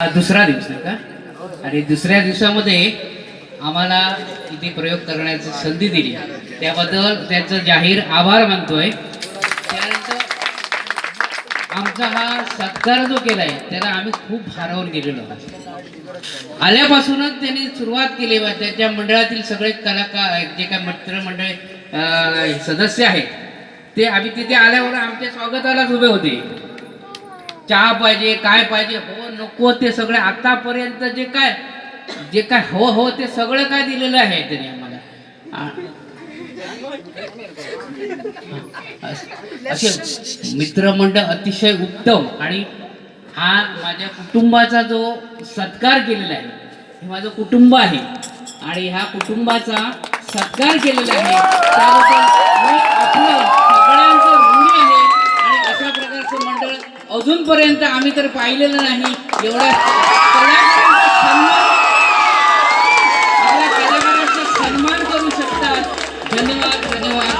दुसरा दिवस आहे का? आणि दुसऱ्या दिवसामध्ये आम्हाला इथे प्रयोग करण्याची संधी दिली त्याबद्दल त्याचं जाहीर आभार मानतोय. त्यानंतर आमचा हा सत्कार जो केलाय त्याला आम्ही खूप भारावून गेलेलो आल्यापासूनच त्यांनी सुरुवात केली बा त्याच्या मंडळातील सगळे कलाकार जे काय मित्रमंडळ सदस्य आहेत ते आम्ही तिथे आल्यावर आमच्या स्वागतालाच उभे होते. चहा पाहिजे काय पाहिजे? हो नको ते सगळे आतापर्यंत जे काय जे काय हो हो ते सगळं काय दिलेलं आहे त्यांनी आम्हाला. असे मित्रमंडळ अतिशय उत्तम आणि हा माझ्या कुटुंबाचा जो सत्कार केलेला आहे हे माझं कुटुंब आहे. आणि ह्या कुटुंबाचा सत्कार केलेला आहे त्याबद्दल अजूनपर्यंत आम्ही तर पाहिलेलं नाही. एवढा कलाकारांचा सन्मान आपल्या सन्मान करू शकतात. धन्यवाद धन्यवाद.